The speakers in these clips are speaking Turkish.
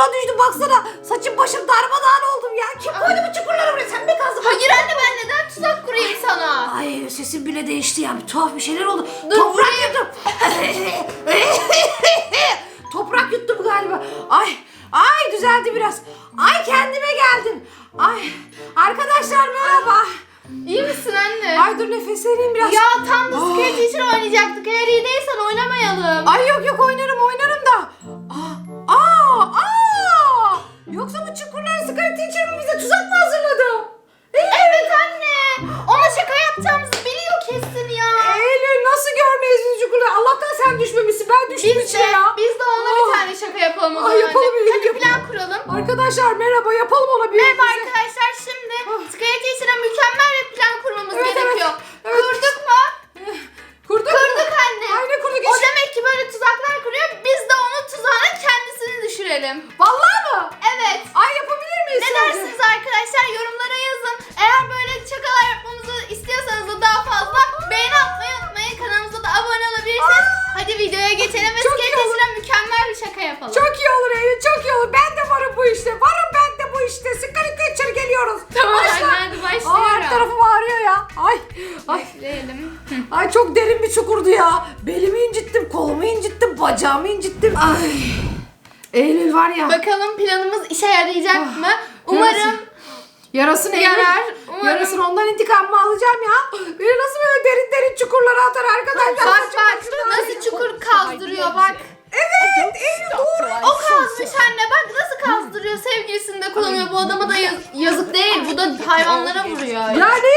Çukura düştüm baksana. Saçım başım darmadağın oldum ya. Kim koydu bu çukurları buraya? Sen mi kazdın? Hayır anne ben neden tuzak kurayım sana? Ay sesim bile değişti ya. Bir tuhaf bir şeyler oldu. Dur, Toprak yuttum. Toprak yuttum galiba. Ay ay düzeldi biraz. Ay kendime geldim. Ay arkadaşlar merhaba. İyi misin anne? Ay dur nefesleneyim biraz. Ya tam skate için oynayacaktık. Eğer iyi değilsen oynamayalım. Ay. Ay. Başlayalım. Ay çok derin bir çukurdu ya. Belimi incittim, kolumu incittim, bacağımı incittim. Ay. Eylül var ya. Bakalım planımız işe yarayacak Ah, mı? Umarım Yarasın Eylül. yarar. Umarım. Yarasın ondan intikamımı alacağım ya. Beni nasıl böyle derin derin çukurlara atar arkadaşlar. Bak bak nasıl çukur kazdırıyor bak. Evet Eylül doğru. O kazmış anne bak nasıl kazdırıyor sevgilisini de kullanıyor. Bu adama da yaz- yazık değil bu da hayvanlara vuruyor. Ya ne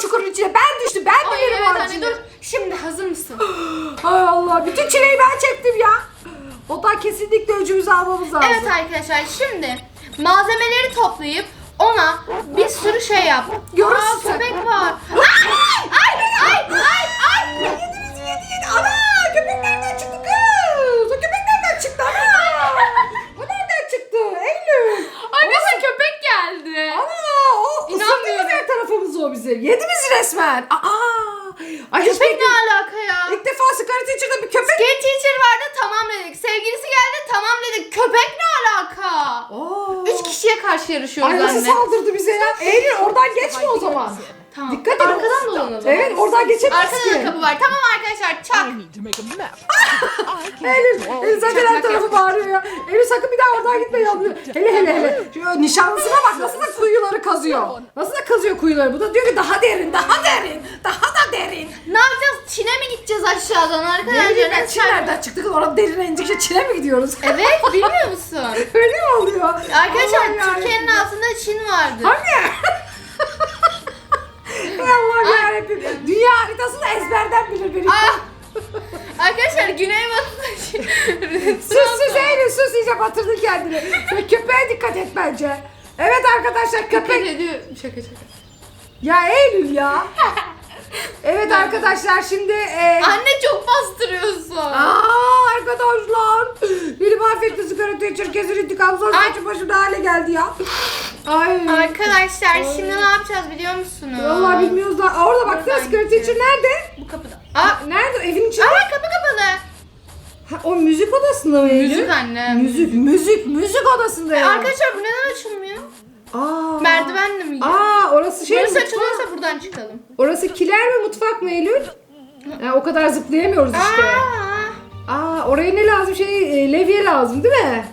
çukurun içine. Ben düştüm. Ben Ay bilirim evet anne dur. Şimdi hazır mısın? Ay Allah bütün çileyi ben çektim ya. O da kesinlikle öcümüzü almamız lazım. Evet arkadaşlar şimdi malzemeleri toplayıp ona bir sürü şey yap. Görürsün. Aa, köpek var. Ay ay ay ay ay. Yediniz yedi yedi. Ana köpek nereden çıktı kız? O köpek nereden çıktı ana? O nereden çıktı Eylül? Annesi köpek geldi. Ana o ısırdı İnanmıyorum. biz her tarafımızı o bizi. Yedi bizi resmen. Aa. Ay hiç Köpek ne beklemedim. alaka ya? İlk defa Scarlet Teacher'da bir köpek. Skate teacher vardı tamam dedik. Sevgilisi geldi tamam dedik. Köpek ne alaka? Oo. Üç kişiye karşı yarışıyoruz Ay nasıl anne. saldırdı bize ya? Eylül oradan geçme o zaman. Tamam. Dikkat et. Arkadan dolanalım. Evet oradan geçemez Arkada ki. da kapı var. Tamam arkadaşlar çak. I need to make a map. Eylül, Eylül zaten her tarafı bağırıyor ya. Eylül sakın bir daha oradan gitme yanıyor. Hele hele hele. Şu nişanlısına bak nasıl da kuyuları kazıyor. Nasıl da kazıyor kuyuları. Bu da diyor ki daha derin, daha derin, daha da derin. Ne yapacağız? Çin'e mi gideceğiz aşağıdan Ne arkadaşlar? bileyim ben Çin nereden çıktık? Orada derine indikçe Çin'e mi gidiyoruz? Evet bilmiyor musun? Öyle mi oluyor? Arkadaşlar Allah'ım yarabbim. Türkiye'nin altında Çin vardı. Hani? Ey Allah yarabbim. Dünya haritasını ezberden bilir biri. Ah! Güneybatı'da. Sus sus Eylül sus iyice batırdın kendini. Ve köpeğe dikkat et bence. Evet arkadaşlar Köpek ediyor. Şaka şaka. Ya Eylül ya. Evet arkadaşlar şimdi e, Anne çok bastırıyorsun. Aa arkadaşlar. Beni mahvetti sigara teacher kesin intikam sonra Ay. saçım başım ne hale geldi ya. Ay. Arkadaşlar şimdi ne yapacağız biliyor musunuz? Vallahi bilmiyoruz da. Aa, Orada baksana sigara gideceğiz. nerede? Aa, Nerede? Evin içinde. Aa kapı kapalı. Ha, o müzik odasında mı Eylül? Müzik anne. Müzik, müzik, müzik odasında ya. arkadaşlar bu neden açılmıyor? Aa. Merdivenle mi? Aa orası şey Burası mi? açılıyorsa buradan çıkalım. Orası kiler mi mutfak mı Eylül? Ha, o kadar zıplayamıyoruz işte. Aa, Aa oraya ne lazım şey e, levye lazım değil mi?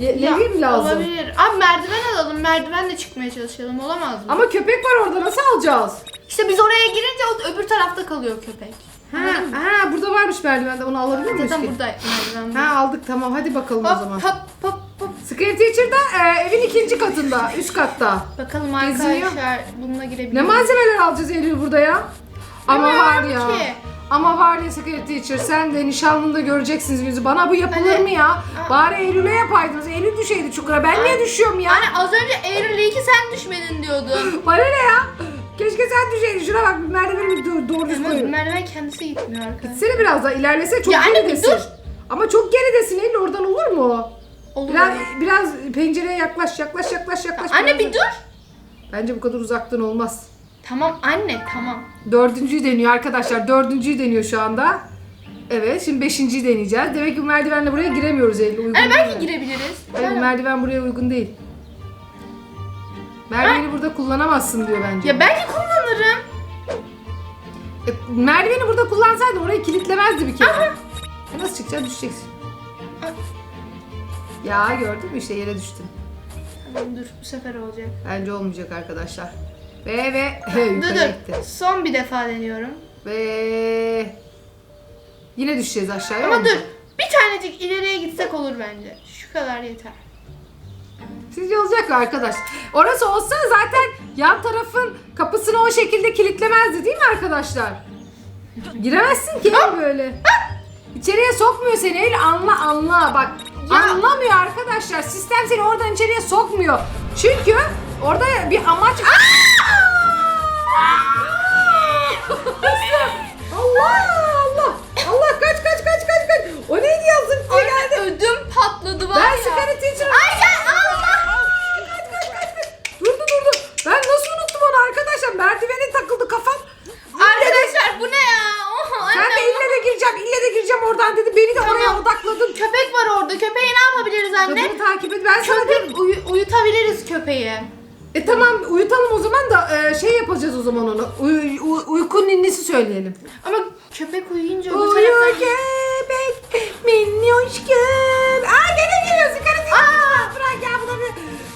Le- ya, levye mi lazım? Olabilir. Abi merdiven alalım. Merdivenle çıkmaya çalışalım. Olamaz mı? Ama köpek var orada nasıl alacağız? İşte biz oraya girince o öbür tarafta kalıyor köpek. Ha, ha burada varmış merdivende onu alabilir miyiz Zaten ki? burada merdiven. Ha aldık tamam hadi bakalım o Hop zaman. hop hop hop. Scary Teacher da e, evin ikinci katında, üst katta. Bakalım Geziyor. arkadaşlar bununla girebilir Ne malzemeler alacağız Eylül burada ya? Ama var Bilmiyorum ya. ki. Ama var ya Secret Teacher sen de nişanlında göreceksiniz yüzü. Bana bu yapılır Hani- mı ya? Bari Eylül'e yapaydınız. Eylül düşeydi çukura. Ben niye düşüyorum ya? Anne az önce Eylül iyi ki sen düşmedin diyordun. Bana ne ya? Sen düşeydin. Şuna bak bir merdiveni bir doğru, düz Ama koyun. merdiven kendisi gitmiyor arkadaşlar. Seni biraz daha ilerlese çok Ya anne bir geridesin. dur. Ama çok geridesin Eylül oradan olur mu? Olur. Biraz, biraz pencereye yaklaş yaklaş yaklaş yaklaş. Anne biraz bir dur. Bence bu kadar uzaktan olmaz. Tamam anne tamam. Dördüncüyü deniyor arkadaşlar. Dördüncüyü deniyor şu anda. Evet şimdi beşinciyi deneyeceğiz. Demek ki bu merdivenle buraya giremiyoruz Eylül. Uygun Anne değil belki mi? girebiliriz. Hayır bu Yani- merdiven buraya uygun değil. Merdiveni burada kullanamazsın diyor bence. Ya belki kullanırım. E, merdiveni burada kullansaydın orayı kilitlemezdi bir kere. E, nasıl çıkacaksın düşeceksin. Ya gördün mü işte yere düştün. Tamam dur bu sefer olacak. Bence olmayacak arkadaşlar. Ve ve Dur dur. Son bir defa deniyorum. Ve yine düşeceğiz aşağıya. Ama dur. olmayacak. Bir tanecik ileriye gitsek olur bence. Şu kadar yeter. Sizce olacak mı arkadaş? Orası olsa zaten yan tarafın kapısını o şekilde kilitlemezdi değil mi arkadaşlar? Giremezsin ki böyle. İçeriye sokmuyor seni Eylül anla anla bak. Ya. Anlamıyor arkadaşlar. Sistem seni oradan içeriye sokmuyor. Çünkü orada bir amaç... Allah kaç kaç kaç kaç kaç. O neydi ya zıp diye geldi. ödüm patladı var Ben ya. sigara teacher'ım. Ay gel Allah. Kaç kaç kaç kaç. Durdu durdu. Ben nasıl unuttum onu arkadaşlar? Merdivene takıldı kafam. Arkadaşlar bu ne ya? Oh, Ben anne. de ille de gireceğim, ille de gireceğim oradan dedi. Beni de oraya Tamam. odakladın. Köpek var orada. Köpeği ne yapabiliriz anne? Kadını takip et. Ben sana diyorum. Köpek uyu- uyutabiliriz köpeği. E tamam uyutalım o zaman da e, şey yapacağız o zaman onu. Uy, uy- uyku ninnisi söyleyelim. Ama köpek uyuyunca öbür Uyu taraftan... göbek minnoşkum. Aa gene geliyor sigara Aa bırak ya bu da bir.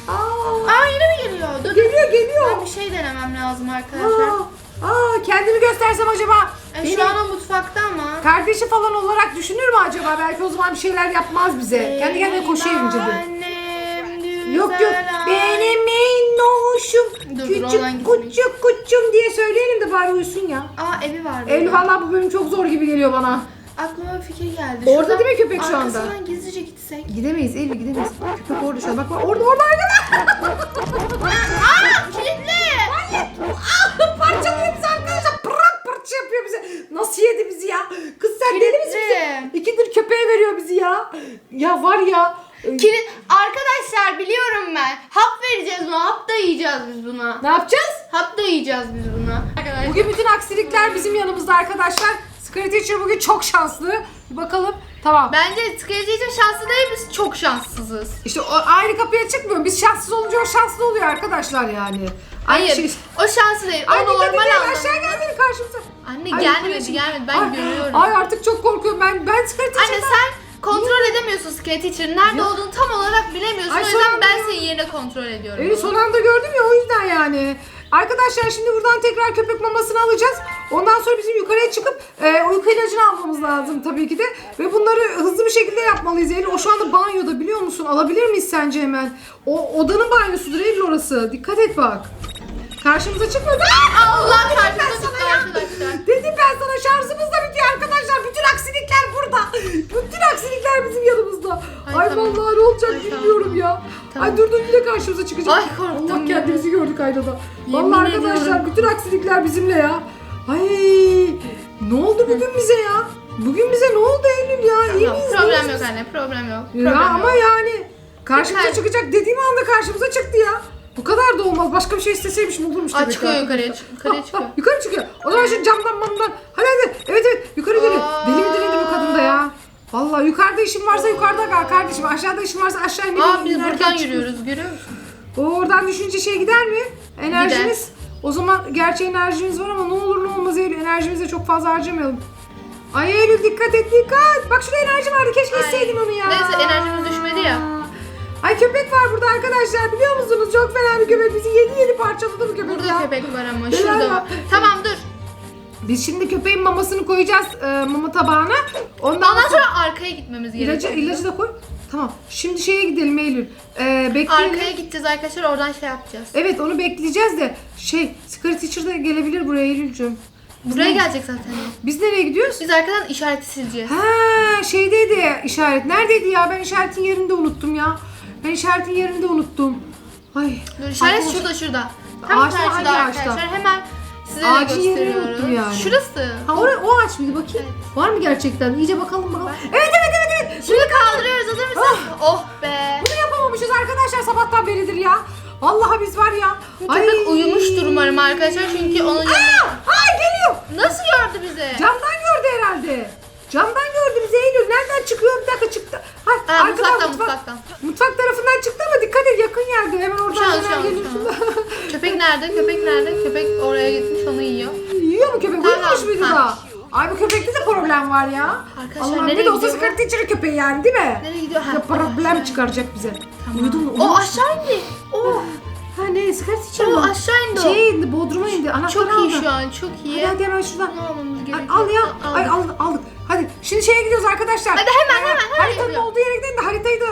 Aa, Aa yine mi geliyor? Dur. geliyor geliyor. Ben bir şey denemem lazım arkadaşlar. Aa, aa kendimi göstersem acaba. E, şu an o mutfakta ama. Kardeşi falan olarak düşünür mü acaba? Belki o zaman bir şeyler yapmaz bize. Kendi kendine koşuyor Benim güzel Yok yok benim minnoşum Dur, dur, oradan küçük gitmeyin. küçük küçük diye söyleyelim de bari uyusun ya. Aa evi var burada. Eylül valla bu bölüm çok zor gibi geliyor bana. Aklıma bir fikir geldi. Orada değil mi köpek şu anda? Arkasından gizlice gitsek. Gidemeyiz Eylül gidemeyiz. Köpek orada şu an. Bak bak orada orada arkada. Aa kilitli. Ah, Parçalıyor bizi arkadaşlar. Pırat parça yapıyor bize. Nasıl yedi bizi ya? Kız sen deli misin? Kilitli. İkidir köpeğe veriyor bizi ya. Ya var ya. Kilit. Arkadaşlar biliyorum ben. Hap vereceğiz buna. Hap da yiyeceğiz biz buna. Ne yapacağız? Hap da yiyeceğiz biz buna. Arkadaşlar. Bugün bütün aksilikler bizim yanımızda arkadaşlar. Teacher bugün çok şanslı. Bir bakalım. Tamam. Bence Scratch şanslı değil biz çok şanssızız. İşte o aynı kapıya çıkmıyor. Biz şanssız olunca o şanslı oluyor arkadaşlar yani. Hayır. şey- O şanslı değil. O Ay normal anlamda. aşağı geldi karşımıza. Anne Ay, gelmedi gelmedi ben ay, görüyorum. Ay artık çok korkuyorum ben. Ben Scary Anne sen kontrol edemiyorsun Scratch Teacher'ın. Nerede Yok. olduğunu tam olarak bilemiyorsun. Ay, o yüzden anda ben ya. senin yerine kontrol ediyorum. Beni son anda gördüm ya o yüzden yani. Arkadaşlar şimdi buradan tekrar köpek mamasını alacağız. Ondan sonra bizim yukarıya çıkıp e, uyku ilacını almamız lazım tabii ki de. Ve bunları hızlı bir şekilde yapmalıyız. Eylül o şu anda banyoda biliyor musun? Alabilir miyiz sence hemen? O odanın banyosudur Eylül orası. Dikkat et bak. Karşımıza çıkmadı. Aa! Allah Dedim ben karşımıza sana çıktı ya. arkadaşlar. Dedim ben sana şarjımız da bitiyor arkadaşlar. Bütün aksilikler burada. Bütün aksilikler bizim yanımızda. Ay, Ay, tamam. vallahi ne olacak Ay, tamam. bilmiyorum ya. Tamam. Ay dur dur yine karşımıza çıkacak. Ay, korktum Allah ya. kendimizi gördük aynada. Yemin Vallahi arkadaşlar ediyorum. bütün aksilikler bizimle ya. Ay ne oldu bugün bize ya? Bugün bize ne oldu Eylül ya? İyi Tamam, miyiz? problem yok anne problem yok. Ya Problem ama yok. yani karşımıza çıkacak dediğim anda karşımıza çıktı ya. Bu kadar da olmaz. Başka bir şey isteseymişim olurmuş Aa, demek çıkıyor yukarıya, çık- yukarıya çıkıyor. yukarı çıkıyor. O zaman şu camdan mamdan. Hadi hadi. Evet evet yukarı gelin. Aa. Deli midir nedir bu kadın da ya? Vallahi yukarıda işin varsa yukarıda kal kardeşim. Aşağıda işin varsa aşağı in. Aa biz buradan yürüyoruz görüyor musun? O oradan düşünce şey gider mi? Enerjimiz. O zaman gerçi enerjimiz var ama ne olur ne olmaz Eylül. Enerjimizi de çok fazla harcamayalım. Ay Eylül dikkat et dikkat. Bak şurada enerji vardı. Keşke Ay. içseydin onu ya. Neyse, enerjimiz düşmedi ya. Ay köpek var burada arkadaşlar biliyor musunuz? Çok fena bir köpek. Bizi yedi yedi parçaladı bu köpek Burada ya. köpek var ama Neler şurada var? var. Tamam dur. Biz şimdi köpeğin mamasını koyacağız e, mama tabağına. Ondan, Ondan sonra arkaya gitmemiz ilacı, gerekiyor. ilacı da koy. Tamam. Şimdi şeye gidelim Eylül. E, bekleyelim. Arkaya gideceğiz arkadaşlar oradan şey yapacağız. Evet onu bekleyeceğiz de şey Secret Teacher da gelebilir buraya Eylül'cüm. Buraya gelecek zaten. Biz nereye gidiyoruz? Biz arkadan işareti sileceğiz. Ha şeydeydi işaret. Neredeydi ya? Ben işaretin yerini de unuttum ya. Ben işaretin yerini de unuttum. Ay. Dur işaret şurada şurada. Tam Ağaçta, karşıda hangi ağaçta? arkadaşlar. Hemen size de Ağacın yerini gösteriyorum. unuttum yani. Şurası. Ha oraya, o ağaç mıydı bakayım? Var mı gerçekten? İyice bakalım bakalım. Evet evet evet evet. Şimdi kaldırıyoruz hazır mısın? Oh be. Bunu yapamamışız arkadaşlar sabahtan beridir ya. Vallahi biz var ya. Köpek uyumuştur umarım arkadaşlar çünkü onun yanında. Aa, ay geliyor. Nasıl gördü bizi? Camdan gördü herhalde. Camdan gördü bizi Eylül. Nereden çıkıyor? Bir dakika çıktı. Hay, Ha, arkadan mutfaktan, mutfak, mutfaktan. mutfak tarafından çıktı ama dikkat et yakın yerde. Hemen oradan Şu an, geliyorsun. Köpek nerede? Köpek nerede? Köpek oraya gitmiş onu yiyor. Yiyor mu köpek? Tamam, Uyumuş muydu ha. da? Ay bu köpekte de problem var ya. Arkadaşlar, Allah'ım nereye bir de olsa gidiyor bu? sigara teacher'ı köpeği yani değil mi? Nereye gidiyor? Ha, Ya problem çıkaracak bize. Uyudu mu? O aşağı indi. Oh. Ha ne sigara O mı? aşağı indi o. Şeye indi, bodruma indi. Anahtarı Çok iyi aldı. şu an çok iyi. Hadi hadi hemen şuradan. Ne almamız gerekiyor? al ya. Al. Ay aldık aldık. Hadi şimdi şeye gidiyoruz arkadaşlar. Hadi hemen, hemen, hemen Haritanın yapıyorum. olduğu yere gidelim de haritayı da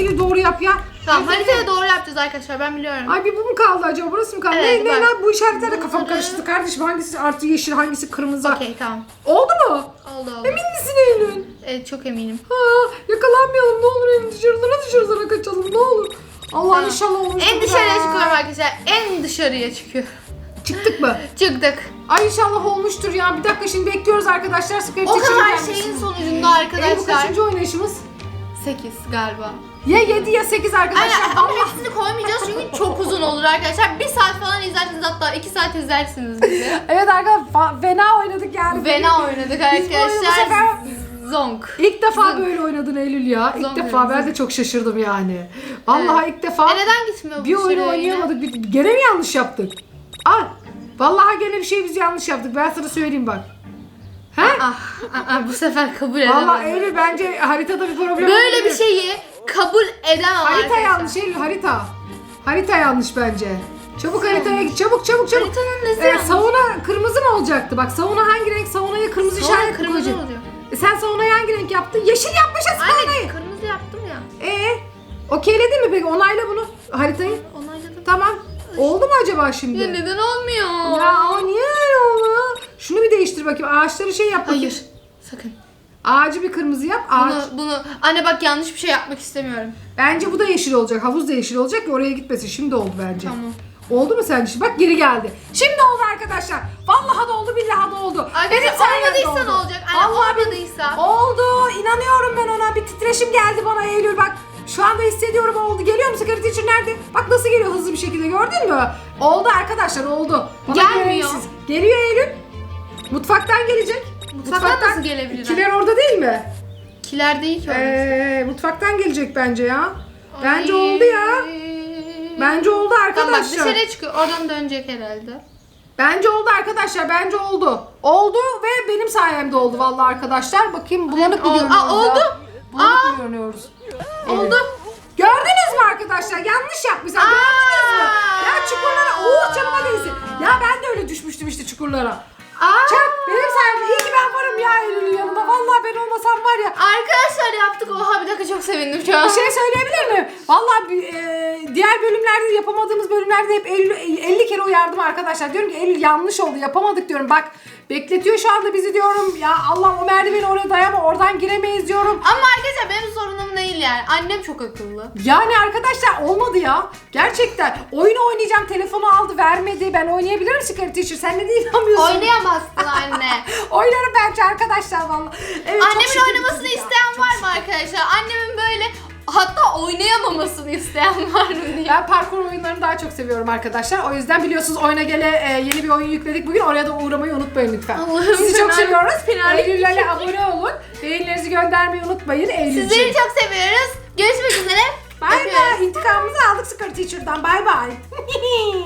eli doğru yap ya. Tamam Haritayı- haritaya doğru yapacağız arkadaşlar ben biliyorum. Ay bir bu mu kaldı acaba? Burası mı kaldı? Evet, ne, ne, bak. ne, bu işaretlerle kafam karıştı kardeşim. Hangisi artı yeşil, hangisi kırmızı? Okey tamam. Oldu mu? Oldu oldu. Emin misin Eylül? Evet çok eminim. Ha, yakalanmayalım ne olur en dışarılara dışarılara kaçalım ne olur. Allah Tamam. inşallah olur. En dışarıya çıkıyorum arkadaşlar. En dışarıya çıkıyor. Çıktık mı? Çıktık. Ay inşallah olmuştur ya. Bir dakika şimdi bekliyoruz arkadaşlar. Secret O kadar şeyin sonucunda Eylül bu arkadaşlar. kaçıncı oynayışımız? 8 galiba. Ya 7 ya 8 arkadaşlar. Aynen ama hepsini koymayacağız çünkü çok uzun olur arkadaşlar. Bir saat falan izlersiniz hatta iki saat izlersiniz bizi. Evet arkadaşlar fena oynadık yani. Fena oynadık Biz bu oyunu bu arkadaşlar. sefer- Zonk. İlk defa Zın. böyle oynadın Eylül ya. İlk Zın defa ben de çok şaşırdım yani. Vallahi ilk defa E neden gitmiyor bu bir oyunu oynayamadık. Bir, gene mi yanlış yaptık? Al. Vallahi gene bir şey biz yanlış yaptık. Ben sana söyleyeyim bak. He? Ah, ah, ah, bu sefer kabul Vallahi edemem. Eylül bence haritada bir problem Böyle olabilir. bir şeyi kabul edemem Harita arkadaşlar. yanlış Eylül harita. Harita yanlış bence. Çabuk haritaya git çabuk çabuk çabuk. Haritanın nesi Ee, yanlış? Savuna kırmızı mı olacaktı? Bak savuna hangi renk? Savunaya kırmızı Savuna işaret mi kırmızı koyacaksın? oluyor. E sen savunayı hangi renk yaptın? Yeşil yapmışız savunayı. Aynen kırmızı yaptım ya. Ee, okeyledin mi peki? Onayla bunu haritayı. Onayladım. Tamam. Oldu mu acaba şimdi? Ya neden olmuyor? Ya o niye öyle oldu? Şunu bir değiştir bakayım. Ağaçları şey yap bakayım. Hayır. Sakın. Ağacı bir kırmızı yap. Ağaç. Bunu, bunu, anne bak yanlış bir şey yapmak istemiyorum. Bence bu da yeşil olacak. Havuz da yeşil olacak ki oraya gitmesin. Şimdi oldu bence. Tamam. Oldu mu sence? Bak geri geldi. Şimdi oldu arkadaşlar. Vallahi da oldu, billahi da oldu. Arkadaşlar olmadıysa oldu. ne olacak? Anne Vallahi olmadıysa. Oldu. İnanıyorum ben ona. Bir titreşim geldi bana Eylül bak. Şu anda hissediyorum oldu. Geliyor mu Secret Teacher nerede? Bak nasıl geliyor hızlı bir şekilde gördün mü? Oldu arkadaşlar oldu. Bana Gelmiyor. güvensiz. Geliyor Eylül. Mutfaktan gelecek. Mutfaktan nasıl gelebilir? Kiler orada değil mi? Kiler değil ki. Ee, mutfaktan gelecek bence ya. Bence oldu ya. Bence oldu Tamam bak arkadaşlar. dışarıya çıkıyor. Oradan dönecek herhalde. Bence oldu arkadaşlar. Bence oldu. Oldu ve benim sayemde oldu vallahi arkadaşlar. Bakayım bulanık mı Ol- görünüyoruz? Aa, oldu. Bulanık mı görünüyoruz? Oldu. Gördünüz mü arkadaşlar? Yanlış yapmışlar. Gördünüz mü? Ya çukurlara. Oo canıma değsin. Ya ben de öyle düşmüştüm işte çukurlara. Aa. Çak benim sayemde. İyi ki ben varım ya Eylül'ün yanında. Vallahi ben olmasam var ya. Arkadaşlar yaptık. Oha bir dakika çok sevindim şu an. Bir şey söyleyebilir bir, e, diğer bölümlerde yapamadığımız bölümlerde hep Eylül 50 kere uyardım arkadaşlar. Diyorum ki Eylül yanlış oldu yapamadık diyorum. Bak bekletiyor şu anda bizi diyorum. Ya Allah o merdiveni oraya dayama oradan giremeyiz diyorum. Ama arkadaşlar benim sorunum değil yani. Annem çok akıllı. Yani arkadaşlar olmadı ya. Gerçekten. Oyun oynayacağım telefonu aldı vermedi. Ben oynayabilirim Secret Teacher. Sen ne diye inanmıyorsun? Oynayamazsın anne. Oynarım bence arkadaşlar vallahi. Evet, çok Annemin şükür oynamasını ya. isteyen Çok var mı arkadaşlar? Annemin böyle hatta oynayamamasını isteyen var mı diye. Ben parkur oyunlarını daha çok seviyorum arkadaşlar. O yüzden biliyorsunuz Oyuna Gele e, yeni bir oyun yükledik bugün. Oraya da uğramayı unutmayın lütfen. Allah'ım, Sizi çok seviyoruz. fenerlik Eylül'lerle abone olun. Beğenilerinizi göndermeyi unutmayın. Eylül'cüğüm. Sizleri çok seviyoruz. Görüşmek üzere. Bay Öpüyoruz. bay. İntikamımızı aldık Secret Teacher'dan. Bay bay.